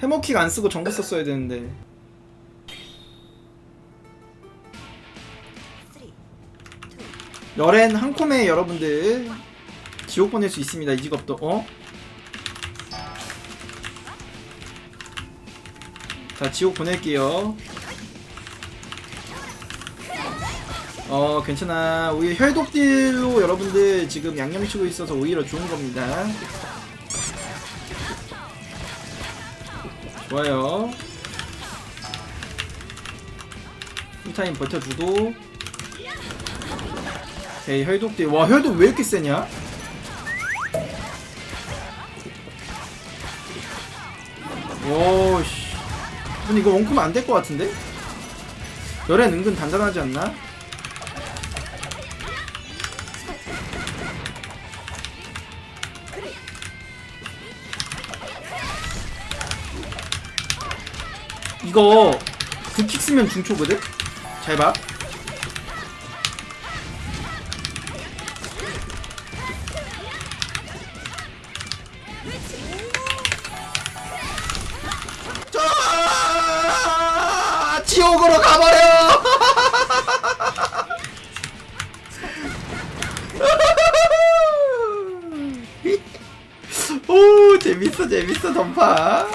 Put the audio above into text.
해머킥 안 쓰고 정보 썼어야 되는데. 열엔 한 콤에 여러분들 지옥 보낼 수 있습니다 이 직업도. 어? 자 지옥 보낼게요. 어 괜찮아. 오히려 혈독딜로 여러분들 지금 양념 치고 있어서 오히려 좋은 겁니다 좋아요 풀타임 버텨주고 오케이 혈독딜 와 혈독 왜 이렇게 세냐 오씨 근데 이거 원크면 안 될 것 같은데? 열엔 은근 단단하지 않나? 이거 굿킥 쓰면 중초거든? 잘 봐. 자, 지옥으로 가버려! 오, 재밌어, 재밌어, 던파.